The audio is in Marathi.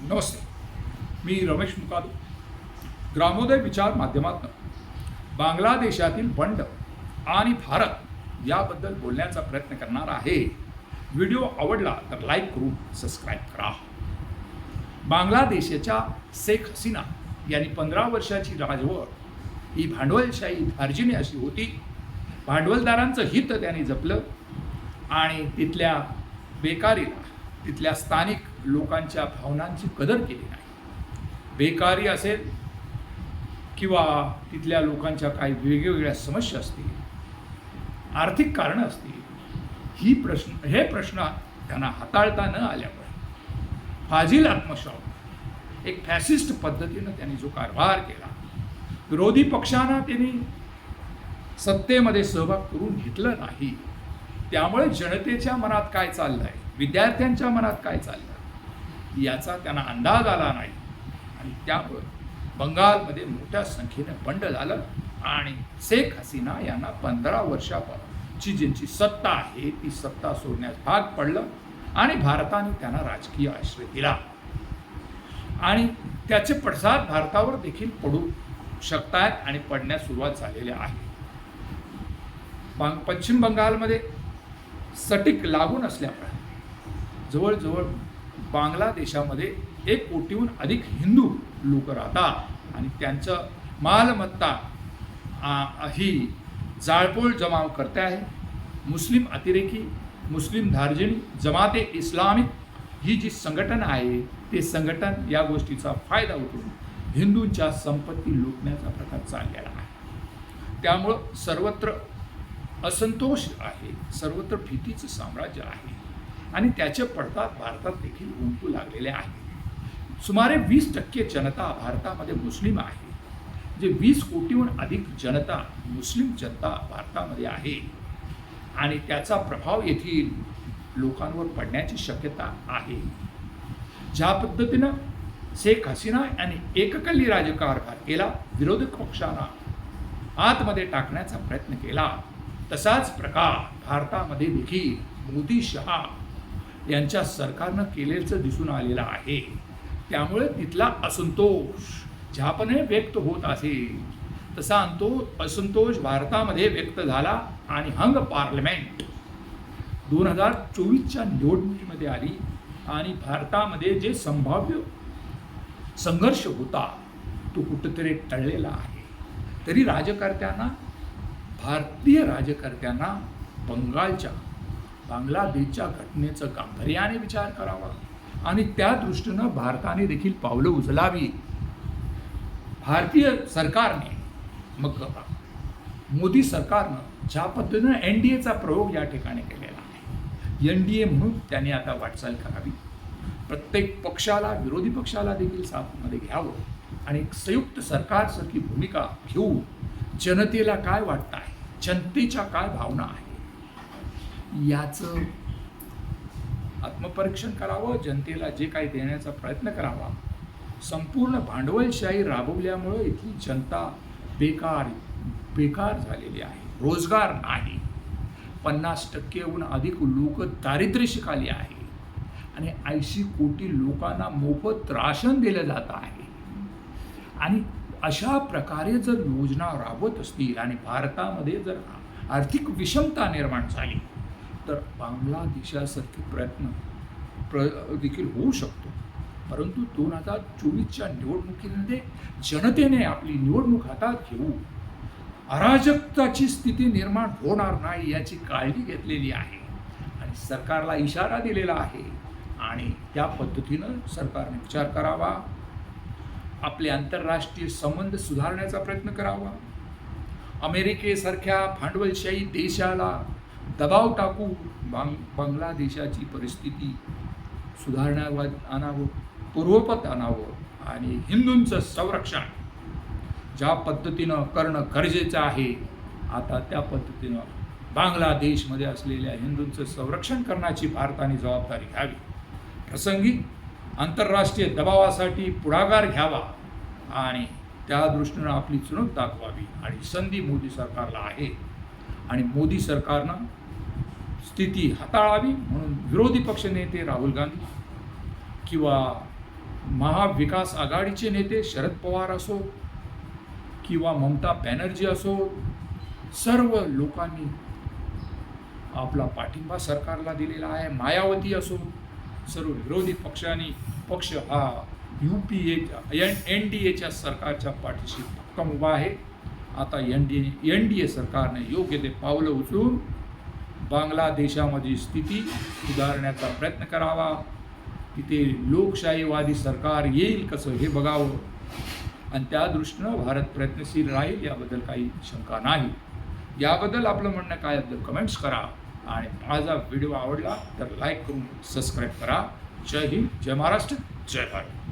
नमस्ते मी रमेश मुकादू. ग्रामोदय विचार माध्यमातून. बांगलादेशातील बंड आणि भारत याबद्दल बोलण्याचा प्रयत्न करणार आहे. व्हिडिओ आवडला तर लाईक करून सबस्क्राईब करा. बांगलादेशाच्या शेख हसीना यांनी पंधरा वर्षाची राजवट ही भांडवलशाही धार्जिनी अशी होती. भांडवलदारांचं हित त्यांनी जपलं. आणि तिथल्या बेकारीला तिथल्या स्थानिक लोकांच्या भावनांची कदर केली नाही. बेकारी असेल किंवा तिथल्या लोकांच्या काही वेगवेगळ्या समस्या असतील आर्थिक कारणं असतील ही प्रश्न हे प्रश्न त्यांना हाताळता न आल्यामुळे फाजील आत्मशॉक एक फॅसिस्ट पद्धतीनं त्यांनी जो कारभार केला विरोधी पक्षांना त्यांनी सत्तेमध्ये सहभाग करून घेतलं नाही. त्यामुळे जनतेच्या मनात काय चाललंय? विद्यार्थ्यांच्या मनात काय चाललंय? याचा त्यांना अंदाज आला नाही. आणि त्यामुळे बंगालमध्ये मोठ्या संख्येने बंड झालं. आणि शेख हसीना यांना पंधरा वर्षाची ज्यांची सत्ता आहे ती सत्ता सोडण्यास भाग पडलं आणि भारताने त्यांना राजकीय आश्रय दिला. आणि त्याचे पडसाद भारतावर देखील पडू शकतात आणि पडण्यास सुरुवात झालेली आहे. पश्चिम बंगालमध्ये सटीक लागून असल्यामुळे जवळजवळ बांगलादेशामध्ये एक कोटीहून अधिक हिंदू लोक राहतात. आणि त्यांचं मालमत्ता ही जाळपोळ जमाव करते आहे. मुस्लिम अतिरेकी मुस्लिम धार्जिणी जमाते इस्लामिक ही जी संघटन आहे ते संघटन या गोष्टीचा फायदा उठून हिंदूंच्या संपत्ती लुटण्याचा प्रकार चाललेला आहे. त्यामुळं सर्वत्र असंतोष आहे सर्वत्र भीतीचं साम्राज्य आहे. आणि त्याचे पडतात भारतात देखील उमटू लागलेले आहे. सुमारे वीस टक्के जनता भारतामध्ये मुस्लिम आहे. जे वीस कोटीहून अधिक जनता मुस्लिम जनता भारतामध्ये आहे. आणि त्याचा प्रभाव येथील लोकांवर पडण्याची शक्यता आहे. ज्या पद्धतीनं शेख हसीना यांनी एककल्ली राजकारभार केला विरोधक पक्षांना आतमध्ये टाकण्याचा प्रयत्न केला तसाच प्रकार भारतामध्ये देखील मोदी शहा यांच्या सरकारनं केलेलं दिसून आलेलं आहे. त्यामुळे तिथला असंतोष ज्यापणे व्यक्त होत असेल तसा अंतो असंतोष भारतामध्ये व्यक्त झाला आणि हंग पार्लमेंट दोन हजार चोवीसच्या निवडणुकीमध्ये आली आणि भारतामध्ये जे संभाव्य संघर्ष होता तो कुठंतरी टळलेला आहे. तरी राजकर्त्यांना भारतीय राजकर्त्यांना बंगालच्या बांगलादेशच्या घटनेचं गांभीर्याने विचार करावा. आणि त्या दृष्टीनं भारताने देखील पावलं उचलावी. भारतीय सरकारने मग मोदी सरकारनं ज्या पद्धतीनं एन डी एचा प्रयोग या ठिकाणी केलेला आहे एन डी ए म्हणून त्यांनी आता वाटचाल करावी. प्रत्येक पक्षाला विरोधी पक्षाला देखील साथमध्ये घ्यावं. आणि एक संयुक्त सरकारसारखी भूमिका घेऊन जनतेला काय वाटतं आहे जनतेच्या काय भावना आहे याचं आत्मपरीक्षण करावं जनतेला जे काही देण्याचा प्रयत्न करावा संपूर्ण भांडवलशाही राबवल्यामुळं इथली जनता बेकार बेकार झालेली आहे रोजगार नाही. पन्नास टक्केहून अधिक लोक दारिद्र्य शिकाली आहे. आणि ऐंशी कोटी लोकांना मोफत राशन दिलं जात आहे. आणि अशा प्रकारे जर योजना राबवत असतील आणि भारतामध्ये जर आर्थिक विषमता निर्माण झाली तर बांगलादेशासारखे प्रयत्न प्र देखील होऊ शकतो. परंतु दोन हजार चोवीसच्या निवडणुकीमध्ये जनतेने आपली निवडणूक हातात घेऊ अराजकताची स्थिती निर्माण होणार नाही याची काळजी घेतलेली आहे आणि सरकारला इशारा दिलेला आहे आणि त्या पद्धतीनं सरकारने विचार करावा. आपले आंतरराष्ट्रीय संबंध सुधारण्याचा प्रयत्न करावा. अमेरिकेसारख्या भांडवलशाही देशाला दबाव टाकू बांग बांगलादेशाची परिस्थिती सुधारण्यावर आणावं पूर्वपत आणावं आणि हिंदूंचं संरक्षण ज्या पद्धतीनं करणं गरजेचं आहे आता त्या पद्धतीनं बांगलादेशमध्ये असलेल्या हिंदूंचं संरक्षण करण्याची भारताने जबाबदारी घ्यावी. प्रसंगी आंतरराष्ट्रीय दबावासाठी पुढाकार घ्यावा आणि त्या दृष्टीनं आपली चुणूक दाखवावी आणि संधी मोदी सरकारला आहे. आणि मोदी सरकारनं स्थिती हाताळावी म्हणून विरोधी पक्षनेते राहुल गांधी किंवा महाविकास आघाडीचे नेते शरद पवार असो किंवा ममता बॅनर्जी असो सर्व लोकांनी आपला पाठिंबा सरकारला दिलेला आहे मायावती असो सर्व विरोधी पक्षांनी पक्ष हा U P A N N D एच्या सरकारच्या पाठीशी भक्कम उभा आहे. आता N D N D A सरकारने योग्य ते पावलं उचलून बांगलादेशामध्ये स्थिती सुधारण्याचा प्रयत्न करावा. तिथे लोकशाहीवादी सरकार येईल कसं हे बघावं. आणि त्या दृष्टीनं भारत प्रयत्नशील राहील याबद्दल काही शंका नाही. याबद्दल आपलं म्हणणं काय असेल कमेंट्स करा. आणि माझा व्हिडिओ आवडला तर लाईक करून सबस्क्राईब करा. जय हिंद जय महाराष्ट्र जय भारत.